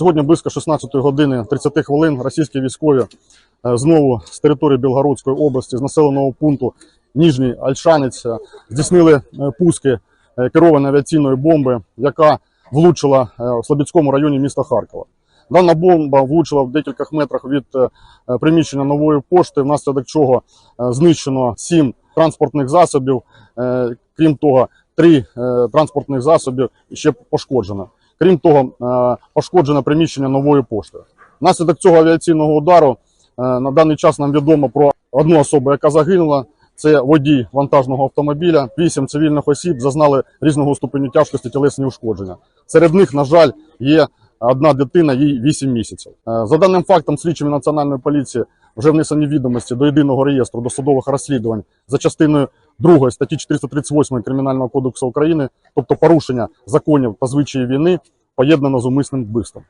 Сьогодні близько 16 години 30 хвилин російські військові е, знову з території Білгородської області, з населеного пункту Ніжній Альшанець, е, здійснили е, пуски керованої авіаційної бомби, яка влучила в Слобідському районі міста Харкова. Дана бомба влучила в декількох метрах від приміщення нової пошти, внаслідок чого знищено сім транспортних засобів. Крім того, три транспортних засобів ще пошкоджено. Крім того, е, пошкоджено приміщення нової пошти. Внаслідок цього авіаційного удару е, на даний час нам відомо про одну особу, яка загинула. Це водій вантажного автомобіля. Вісім цивільних осіб зазнали різного ступеню тяжкості тілесні ушкодження. Серед них, на жаль, є одна дитина, їй 8 місяців. Е, За даним фактом, слідчими національної поліції вже внесені відомості до єдиного реєстру досудових розслідувань за частиною 2 статті 438 Кримінального кодексу України, тобто порушення законів та звичаї війни, поєднано з умисним вбивством.